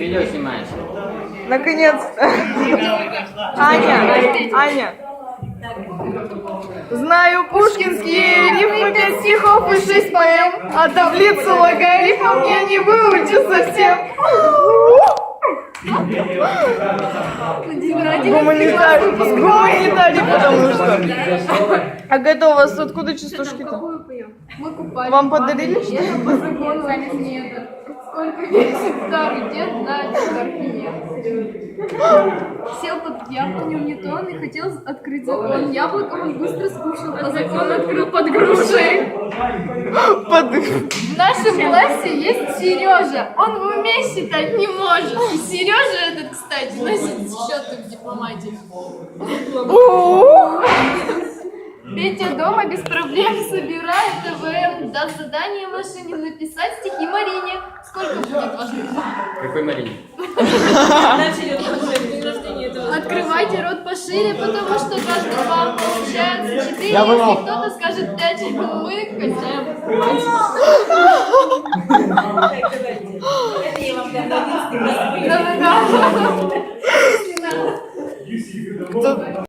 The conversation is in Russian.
Видео снимаешь? Наконец-то. Аня, Аня. Знаю пушкинские рифмы, пять стихов и шесть поэм, а таблицу логарифмов я не выучу совсем. Гуманитарий, гуманитарий, потому что. А это у вас откуда частушки-то? Мы купались. Вам подарили, что ли? Я по закону нет. Сколько весит старый дед? Сел под яблонем не то, он и хотел открыть закон. Яблоко он быстро скушал, а закон открыл под грушей. Под- В нашем классе есть Сережа. Он в уме считать не может. И Сережа этот, кстати, носит счеты в дипломатии. Петя дома без проблем собирает ТВМ. Даст задание машине написать стихи Марине. Сколько будет ваш Какой Марине? Открывайте рот пошире, потому что каждый вам получается четыре. Я Если кто-то скажет пять, мы качаем. Это я вам дам на Да-да-да.